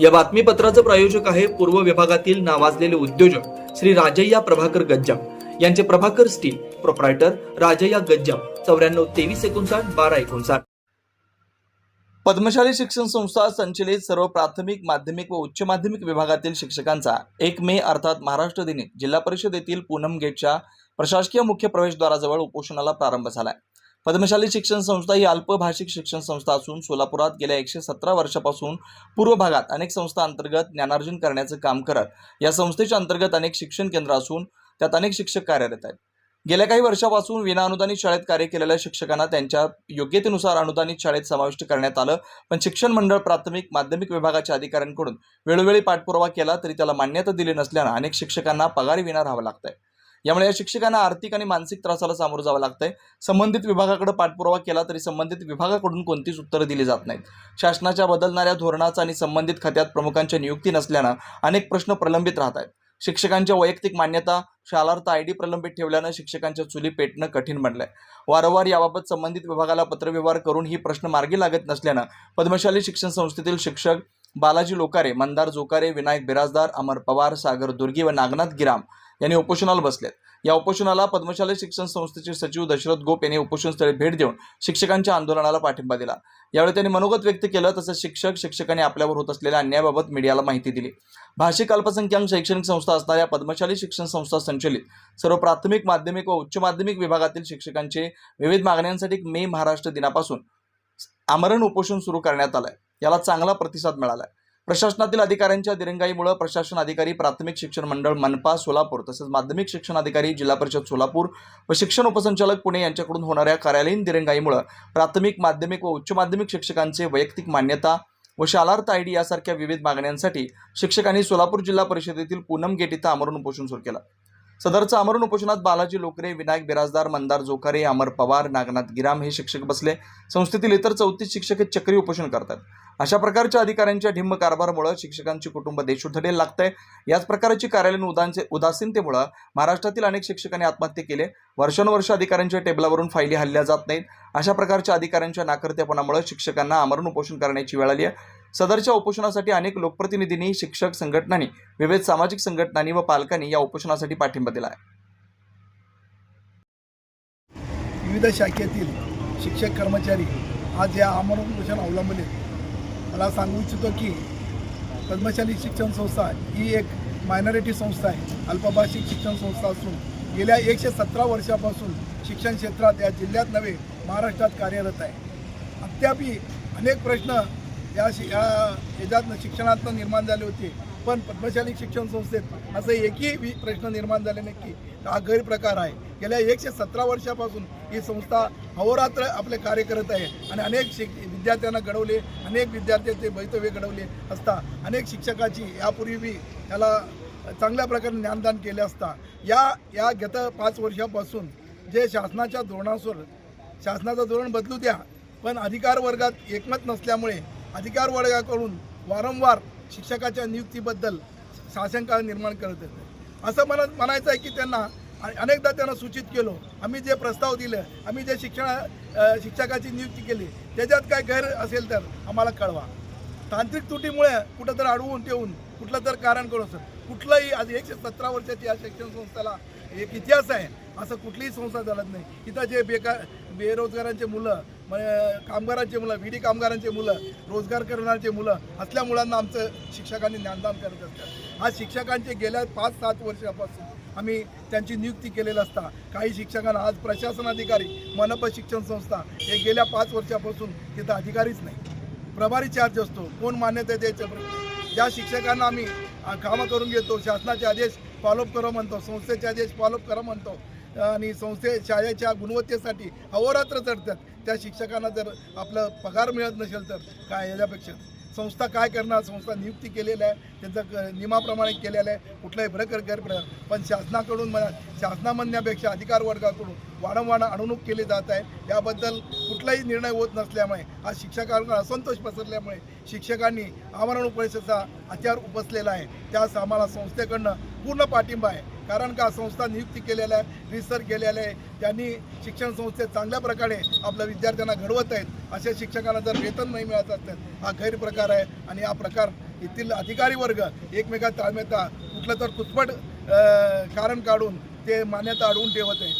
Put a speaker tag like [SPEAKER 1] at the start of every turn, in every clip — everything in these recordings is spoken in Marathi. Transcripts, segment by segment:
[SPEAKER 1] या बातमीपत्राचं प्रायोजक आहे पूर्व विभागातील नावाजलेले उद्योजक श्री राजय्या प्रभाकर गज्जाम. यांचे प्रभाकर स्टील प्रोप्रायटर राजय्या गज्जाम. चौऱ्याण्णव तेवीस एकोणसाठ बारा एकोणसाठ. पद्मशाली शिक्षण संस्था संचलित सर्व प्राथमिक माध्यमिक व उच्च माध्यमिक विभागातील शिक्षकांचा एक मे अर्थात महाराष्ट्र दिनी जिल्हा परिषदेतील पूनम गेटच्या प्रशासकीय मुख्य प्रवेशद्वाराजवळ उपोषणाला प्रारंभ झालाय. पद्मशाली शिक्षण संस्था ही अल्पभाषिक शिक्षण संस्था असून सोलापुरात गेल्या एकशे सतरा वर्षापासून पूर्व भागात अनेक संस्था अंतर्गत ज्ञानार्जन करण्याचं काम करत या संस्थेच्या अंतर्गत अनेक शिक्षण केंद्र असून त्यात अनेक शिक्षक कार्यरत आहेत. गेल्या काही वर्षापासून विनाअनुदानित शाळेत कार्य केलेल्या शिक्षकांना त्यांच्या योग्यतेनुसार अनुदानित शाळेत समाविष्ट करण्यात आलं पण शिक्षण मंडळ प्राथमिक माध्यमिक विभागाच्या अधिकाऱ्यांकडून वेळोवेळी पाठपुरावा केला तरी त्याला मान्यता दिली नसल्यानं अनेक शिक्षकांना पगारी विना राहावं लागतंय. यामुळे या शिक्षकांना आर्थिक आणि मानसिक त्रासाला सामोरं जावं लागतंय. संबंधित विभागाकडे पाठपुरावा केला तरी संबंधित विभागाकडून कोणतीच उत्तरं दिली जात नाहीत. शासनाच्या बदलणाऱ्या धोरणाचा आणि संबंधित खात्यात प्रमुखांच्या नियुक्ती नसल्यानं अनेक प्रश्न प्रलंबित राहत आहेत. शिक्षकांच्या वैयक्तिक मान्यता शालार्थ आय डी प्रलंबित ठेवल्यानं शिक्षकांच्या चुली पेटणं कठीण बनलंय. वारंवार याबाबत संबंधित विभागाला पत्रव्यवहार करून ही प्रश्न मार्गी लागत नसल्यानं पद्मशाली शिक्षण संस्थेतील शिक्षक बालाजी लोकारे मंदार जोकारे विनायक बिराजदार अमर पवार सागर दुर्गी व नागनाथ गिराम यांनी उपोषणाला बसल्यात या उपोषणाला पद्मशाली शिक्षण संस्थेचे सचिव दशरथ गोप यांनी उपोषणस्थळी भेट देऊन शिक्षकांच्या आंदोलनाला पाठिंबा दिला. यावेळी त्यांनी मनोगत व्यक्त केलं तसंच शिक्षक शिक्षकांनी आपल्यावर होत असलेल्या अन्यायाबाबत मीडियाला माहिती दिली. भाषिक अल्पसंख्याक शैक्षणिक संस्था असणाऱ्या पद्मशाली शिक्षण संस्था संचलित. सर्व प्राथमिक माध्यमिक व उच्च माध्यमिक विभागातील शिक्षकांचे विविध मागण्यांसाठी मे महाराष्ट्र दिनापासून आमरण उपोषण सुरू करण्यात आलंय. याला चांगला प्रतिसाद मिळालाय. प्रशासनातील अधिकाऱ्यांच्या दिरंगाईमुळे प्रशासन अधिकारी प्राथमिक शिक्षण मंडळ मनपा सोलापूर तसेच माध्यमिक शिक्षण अधिकारी जिल्हा परिषद सोलापूर व शिक्षण उपसंचालक पुणे यांच्याकडून होणाऱ्या कार्यालयीन दिरंगाईमुळे प्राथमिक माध्यमिक व उच्च माध्यमिक शिक्षकांचे वैयक्तिक मान्यता व शालार्थ आय डी यासारख्या विविध मागण्यांसाठी शिक्षकांनी सोलापूर जिल्हा परिषदेतील पूनम गेट इथं आमरण उपोषण सुरू केलं. सदरचं आमरण उपोषणात बालाजी लोकरे विनायक बिराजदार मंदार जोकारे अमर पवार नागनाथ गिराम हे शिक्षक बसले. संस्थेतील इतर चौतीस शिक्षक हे चक्री उपोषण करतात. अशा प्रकारच्या अधिकाऱ्यांच्या ढिम्म कारभारामुळे शिक्षकांची कुटुंब देशोधडे लागतंय. याच प्रकारची कार्यालयीन उदानचे उदासीनतेमुळे महाराष्ट्रातील अनेक शिक्षकांनी आत्महत्या केले. वर्षानुवर्ष अधिकाऱ्यांच्या टेबलावरून फायली हल्ल्या जात नाहीत. अशा प्रकारच्या अधिकाऱ्यांच्या नाकर्तेपणामुळे शिक्षकांना आमरण उपोषण करण्याची वेळ आली आहे. सदरच्या उपोषणासाठी अनेक लोकप्रतिनिधींनी शिक्षक संघटनांनी विविध सामाजिक संघटनांनी व पालकांनी या उपोषणासाठी पाठिंबा दिला आहे.
[SPEAKER 2] विविध शाखेतील शिक्षक कर्मचारी आज या आमरण उपोषण अवलंबले मला सांगू इच्छितो की पद्मशाली शिक्षण संस्था ही एक मायनॉरिटी संस्था आहे. अल्पभाषिक शिक्षण संस्था असून गेल्या एकशे सतरा वर्षापासून शिक्षण क्षेत्रात या जिल्ह्यात नव्हे महाराष्ट्रात कार्यरत आहे. अद्यापि अनेक प्रश्न या शि या याच्यातनं शिक्षणातनं निर्माण झाले होते. पण पद्मशाली शिक्षण संस्थेत असं एकही वि- प्रश्न निर्माण झाले नक्की हा गैरप्रकार आहे. गेल्या एकशे सतरा वर्षापासून ही संस्था अहोरात्र आपले कार्य करत आहे आणि अनेक शिक विद्यार्थ्यांना घडवले अनेक विद्यार्थ्यांचे भवितव्य घडवले असता अनेक शिक्षकाची यापूर्वी बी याला चांगल्या प्रकारे ज्ञानदान केले असता. या या गत पाच वर्षापासून जे शासनाच्या धोरणासवर शासनाचं धोरण बदलू द्या पण अधिकार वर्गात एकमत नसल्यामुळे अधिकार वर्गाकडून वारंवार शिक्षकाच्या नियुक्तीबद्दल शासनकाळ निर्माण करत येते. असं मला म्हणायचं आहे की त्यांना आणि अनेकदा त्यांना सूचित केलो. आम्ही जे प्रस्ताव दिले आम्ही जे शिक्षण शिक्षकाची नियुक्ती केली त्याच्यात काय गैर असेल तर आम्हाला कळवा. तांत्रिक त्रुटीमुळे कुठं तर अडवून ठेवून कुठलं तर कारण करू सर कुठलंही आज एकशे सतरा वर्षाची या शिक्षण संस्थेला एक इतिहास आहे असं कुठलीही संस्था चालत नाही. इथं जे बेकार बेरोजगारांचे मुलं म्हणजे कामगारांचे मुलं विडी कामगारांचे मुलं रोजगार करणाऱ्याचे मुलं असल्या मुलांना आमचं शिक्षकांनी ज्ञानदान करत असतात. आज शिक्षकांचे गेल्या पाच सात वर्षापासून आम्ही त्यांची नियुक्ती केलेली असता. काही शिक्षकांना आज प्रशासन अधिकारी मनपा शिक्षण संस्था हे गेल्या पाच वर्षापासून तिथं अधिकारीच नाही. प्रभारी चार्ज असतो. कोण मान्यता द्यायचं ज्या शिक्षकांना आम्ही कामं करून घेतो शासनाचे आदेश फॉलोअप करा म्हणतो संस्थेचे आदेश फॉलोअप करा म्हणतो आणि संस्थे शाळेच्या गुणवत्तेसाठी अहोरात्र चढतात. त्या शिक्षकांना जर आपलं पगार मिळत नसेल तर काय याच्यापेक्षा? संस्था काय करणार? संस्था नियुक्ती केलेल्या आहे. त्यांचं नियमाप्रमाणे केलेलं आहे. कुठलाही भ्रकर गैरप्रकार. पण शासनाकडून म्हणा शासना म्हणण्यापेक्षा अधिकार वर्गाकडून वारंवार अडवणूक केली जात आहे. याबद्दल कुठलाही निर्णय होत नसल्यामुळे आज शिक्षकांना असंतोष पसरल्यामुळे शिक्षकांनी आमरण परिषदेचा हत्यार उपसलेला आहे. त्यास आम्हाला संस्थेकडनं पूर्ण पाठिंबा आहे. कारण का संस्था नियुक्ती केलेल्या आहे रिसर्च केलेलं आहे त्यांनी शिक्षण संस्थेत चांगल्या प्रकारे आपल्या विद्यार्थ्यांना घडवत आहेत अशा शिक्षकांना जर वेतन नाही मिळत असतात हा गैरप्रकार आहे आणि हा प्रकार येथील अधिकारी वर्ग एकमेकात ताळमेता कुठलं तर कुचपट कारण काढून ते मान्यता अडवून ठेवत आहे.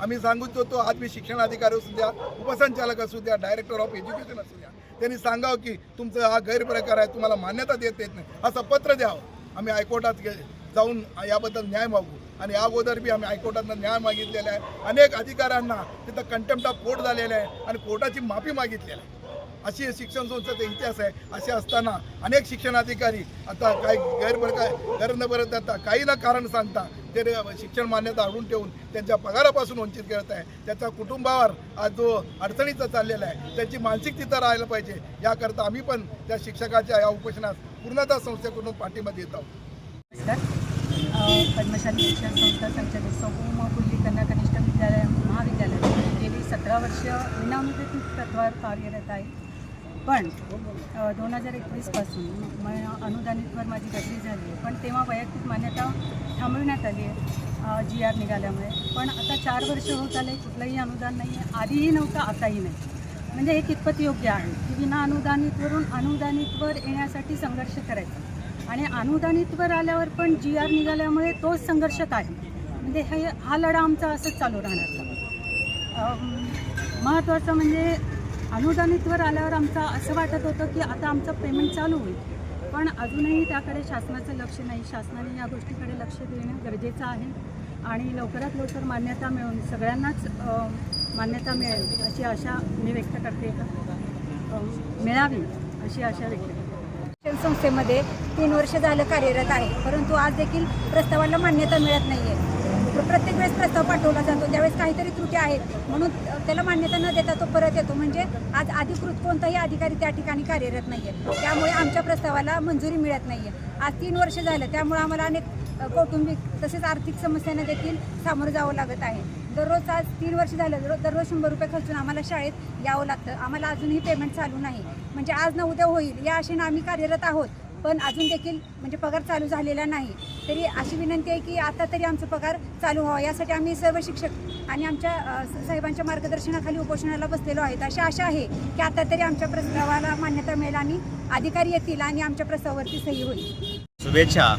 [SPEAKER 2] आम्ही सांगू इच्छितो आज मी शिक्षण अधिकारी असू द्या उपसंचालक असू द्या डायरेक्टर ऑफ एज्युकेशन असू द्या त्यांनी सांगावं की तुमचा हा गैरप्रकार आहे तुम्हाला मान्यता देत येत नाही असं पत्र द्यावं. आम्ही हायकोर्टात गे जाऊन याबद्दल न्याय मागू. आणि या अगोदर बी आम्ही हायकोर्टातनं न्याय मागितलेला आहे. अनेक अधिकाऱ्यांना तिथं कंटेम्प्ट ऑफ कोर्ट झालेला आहे आणि कोर्टाची माफी मागितलेली आहे. अशी शिक्षण संस्थेचा इतिहास आहे. असे असताना अनेक शिक्षणाधिकारी आता काही गैरप्रकार गैर न भरत आता काही ना कारण सांगता ते शिक्षण मान्यता अडून ठेवून त्यांच्या पगारापासून वंचित करत आहे. त्याच्या कुटुंबावर आज जो अडचणीचा चाललेला आहे त्याची मानसिक तिथं राहायला पाहिजे. याकरता आम्ही पण त्या शिक्षकाच्या या उपोषणास पूर्णतः संस्थेकडून पाठिंबा देत आहोत.
[SPEAKER 3] पद्मशाली शिक्षण संस्था संचालित सौकुम पुल्ली कन्या कनिष्ठ विद्यालय महाविद्यालय. गेली सतरा वर्ष विनामुदत तत्वावर कार्यरत आहे. पण दोन हजार एकवीसपासून म अनुदानितवर माझी बदली झाली आहे. पण तेव्हा वैयक्तिक मान्यता थांबविण्यात आली आहे. जी आर निघाल्यामुळे. पण आता चार वर्ष होत आले कुठलंही अनुदान नाही आहे. आधीही नव्हतं आताही नाही. म्हणजे हे कितपत योग्य आहे? की विना अनुदानितवरून अनुदानितवर येण्यासाठी संघर्ष करायचा. आणि अनुदानितवर आल्यावर पण जी आर निघाल्यामुळे तोच संघर्ष कायम. म्हणजे हे हा लढा आमचा असंच चालू राहणार. महत्त्वाचं म्हणजे अनुदानितवर आल्यावर आमचं असं वाटत होतं की आता आमचं पेमेंट चालू होईल. पण अजूनही त्याकडे शासनाचं लक्ष नाही. शासनाने या गोष्टीकडे लक्ष देणं गरजेचं आहे. आणि लवकरात लवकर मान्यता मिळून सगळ्यांनाच मान्यता मिळेल अशी आशा मी व्यक्त करते. मिळावी अशी आशा व्यक्त करते.
[SPEAKER 4] संस्थेमध्ये तीन वर्ष झालं कार्यरत आहे. परंतु आज देखील प्रस्तावाला मान्यता मिळत नाही आहे प्रत्येक वेळेस प्रस्ताव पाठवला जातो. त्यावेळेस काहीतरी त्रुटी आहेत. म्हणून त्याला मान्यता न देता तो परत येतो. म्हणजे आज अधिकृत कोणताही अधिकारी त्या ठिकाणी कार्यरत नाही आहे त्यामुळे आमच्या प्रस्तावाला मंजुरी मिळत नाही आहे आज तीन वर्ष झालं. त्यामुळे आम्हाला अनेक कौटुंबिक तसेच आर्थिक समस्यांना देखील सामोरं जावं लागत आहे. दररोज आज तीन वर्ष झालं दररोज दररोज शंभर रुपये खर्चून आम्हाला शाळेत यावं लागतं. आम्हाला अजूनही पेमेंट चालू नाही. म्हणजे आज ना उद्या होईल या आशेनं आम्ही कार्यरत आहोत. पण अजून देखील म्हणजे पगार चालू झालेला नाही. तरी अशी विनंती आहे की आता तरी आमचा पगार चालू व्हावा. यासाठी आम्ही सर्व शिक्षक आणि आमच्या साहेबांच्या मार्गदर्शनाखाली उपोषणाला बसलेलो आहेत. अशी आशा आहे की आता तरी आमच्या प्रस्तावाला मान्यता मिळेल आणि अधिकारी येतील आणि आमच्या प्रस्तावावरती सही होईल.
[SPEAKER 5] शुभेच्छा.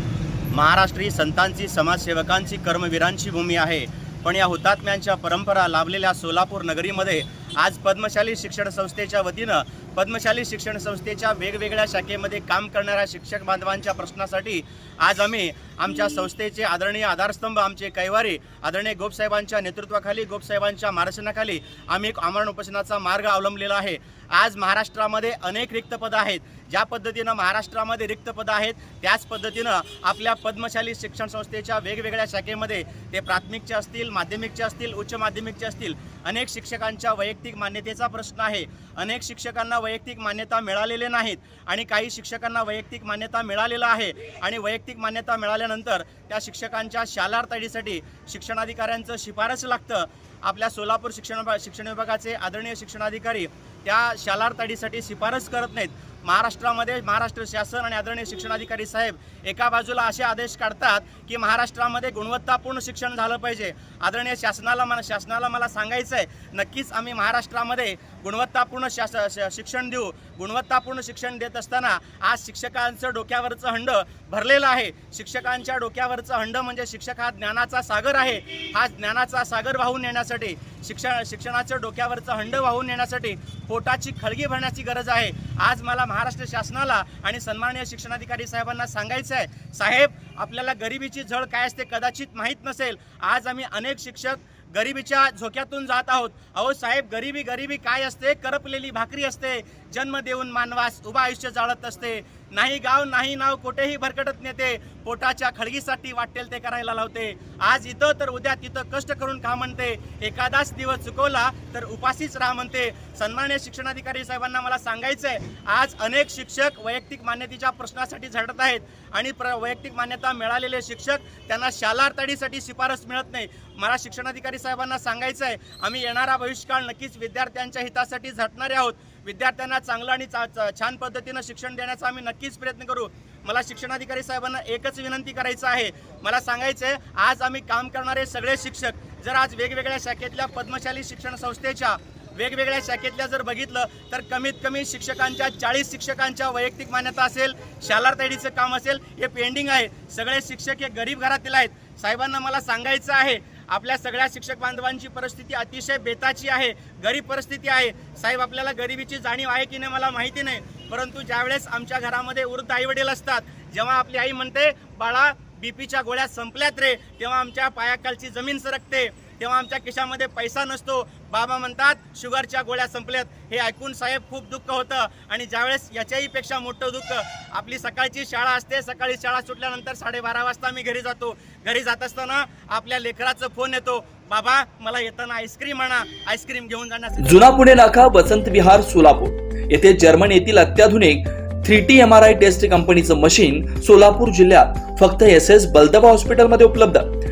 [SPEAKER 5] महाराष्ट्री संतांची समाजसेवकांची कर्मवीरांची भूमी आहे. पण या हुतात्म्यांच्या परंपरा लाभलेल्या सोलापूर नगरीमध्ये आज पद्मशाली शिक्षण संस्थेच्या वतीनं पद्मशाली शिक्षण संस्थेच्या वेगवेगळ्या शाखेमध्ये काम करणाऱ्या शिक्षक बांधवांच्या प्रश्नासाठी आज आम्ही आमच्या संस्थेचे आदरणीय आधारस्तंभ आमचे कैवारी आदरणीय गोपसाहेबांच्या नेतृत्वाखाली गोपसाहेबांच्या मार्गदर्शनाखाली आम्ही एक आमरण उपोषणाचा मार्ग अवलंबलेला आहे. आज महाराष्ट्रामध्ये अनेक रिक्त पदं आहेत. ज्या पद्धतीनं महाराष्ट्रामध्ये रिक्त पदं आहेत त्याच पद्धतीनं आपल्या पद्मशाली शिक्षण संस्थेच्या वेगवेगळ्या शाखेमध्ये ते प्राथमिकचे असतील माध्यमिकचे असतील उच्च माध्यमिकचे असतील अनेक शिक्षकांच्या वैयक्तिक वैयक्तिक मान्यतेचा प्रश्न आहे. अनेक शिक्षकांना वैयक्तिक मान्यता मिळालेले नाहीत आणि काही शिक्षकांना वैयक्तिक मान्यता मिळालेला आहे आणि वैयक्तिक मान्यता मिळाल्यानंतर त्या शिक्षकांच्या शालार तडीसाठी शिक्षणाधिकाऱ्यांचं शिफारस लागतं. आपल्या सोलापूर शिक्षण शिक्षण विभागाचे आदरणीय शिक्षणाधिकारी त्या शालार तडीसाठी शिफारस करत नाहीत. महाराष्ट्रामध्ये महाराष्ट्र शासन आणि आदरणीय शिक्षणाधिकारी साहेब एका बाजूला असे आदेश काढतात की महाराष्ट्रामध्ये गुणवत्तापूर्ण शिक्षण झालं पाहिजे. आदरणीय शासनाला मला शासनाला मला सांगायचं आहे नक्कीच आम्ही महाराष्ट्रामध्ये गुणवत्तापूर्ण शास श- शिक्षण देऊ. गुणवत्तापूर्ण शिक्षण देत असताना आज शिक्षकांचं डोक्यावरचं हंड भरलेलं आहे. शिक्षकांच्या डोक्यावरचं हंड म्हणजे शिक्षक हा ज्ञानाचा सागर आहे. हा ज्ञानाचा सागर वाहून नेण्यासाठी शिक्षा शिक्षणाचं डोक्यावरचं हंड वाहून नेण्यासाठी पोटाची खळगी भरण्याची गरज आहे. आज मला महाराष्ट्र शासनाला आणि सन्माननीय शिक्षणाधिकारी साहेबांना सांगायचं आहे साहेब आपल्याला गरिबीची झळ काय असते कदाचित माहीत नसेल. आज आम्ही अनेक शिक्षक गरिबीच्या झोक्यातून जात आहोत. अहो साहेब गरिबी गरिबी काय असते? करपलेली भाकरी असते. जन्म देऊन मानवास उभा आयुष्य जाळत असते. नाही गाव नाही नाव कुठेही भरकटत नेते. पोटाच्या खळगीसाठी वाटेल ते करायला लावते. आज इथं तर उद्या तिथं कष्ट करून खा म्हणते. एखादाच दिवस चुकवला तर उपाशीच राहा म्हणते. सन्मान्य शिक्षणाधिकारी साहेबांना मला सांगायचं आहे आज अनेक शिक्षक वैयक्तिक मान्यतेच्या प्रश्नासाठी झटत आहेत आणि प्र वैयक्तिक मान्यता मिळालेले शिक्षक त्यांना शालारतडीसाठी शिफारस मिळत नाही. मला शिक्षणाधिकारी साहेबांना सांगायचं आहे आम्ही येणारा भविष्यकाळ नक्कीच विद्यार्थ्यांच्या हितासाठी झटणारे आहोत. विद्यार्थ्यांना चांगलं आणि चा- छान पद्धतीनं शिक्षण देण्याचा आम्ही नक्कीच प्रयत्न करू. मला शिक्षणाधिकारी साहेबांना एकच विनंती करायचं आहे. मला सांगायचं आहे आज आम्ही काम करणारे सगळे शिक्षक जर आज वेगवेगळ्या शाखेतल्या पद्मशाली शिक्षण संस्थेच्या वेगवेगळ्या शाखेतल्या जर बघितलं तर कमीत कमी शिक्षकांच्या चाळीस शिक्षकांच्या वैयक्तिक मान्यता असेल शालार तायडीचं काम असेल हे पेंडिंग आहे. सगळे शिक्षक हे गरीब घरातील आहेत. साहेबांना मला सांगायचं आहे आपल्या सगळ्या शिक्षक बांधवांची परिस्थिती अतिशय बेताची आहे गरीब परिस्थिती आहे. साहेब आपल्याला गरिबीची जाणीव आहे की नाही मला माहिती नाही. परंतु ज्यावेळेस आमच्या घरामध्ये वृद्ध आईवडील असतात जेव्हा आपली आई म्हणते बाळा बीपीच्या गोळ्या संपल्यात रे. तेव्हा आमच्या पायाखालची जमीन सरकते. तेव्हा आमच्या खिशामध्ये पैसा नसतो. बाबा म्हणतात शुगरच्या गोळ्या संपल्यात. हे ऐकून साहेब खूप दुःख होतं आणि ज्यावेळेस याच्याही पेक्षा मोठं दुःख आपली सकाळची शाळा असते. सकाळी शाळा सुटल्यानंतर साडेबारा वाजता मी घरी जातो. घरी जात असताना आपल्या लेकराचा फोन येतो. बाबा मला येताना आईस्क्रीम आणा. आईस्क्रीम घेऊन जाण्यासाठी
[SPEAKER 1] जुना पुणे नाका वसंत विहार सोलापूर. येथे जर्मन येथील अत्याधुनिक three T M R I test कंपनीचं मशीन सोलापूर जिल्ह्यात फक्त एस एस बलदबा हॉस्पिटलमध्ये उपलब्ध.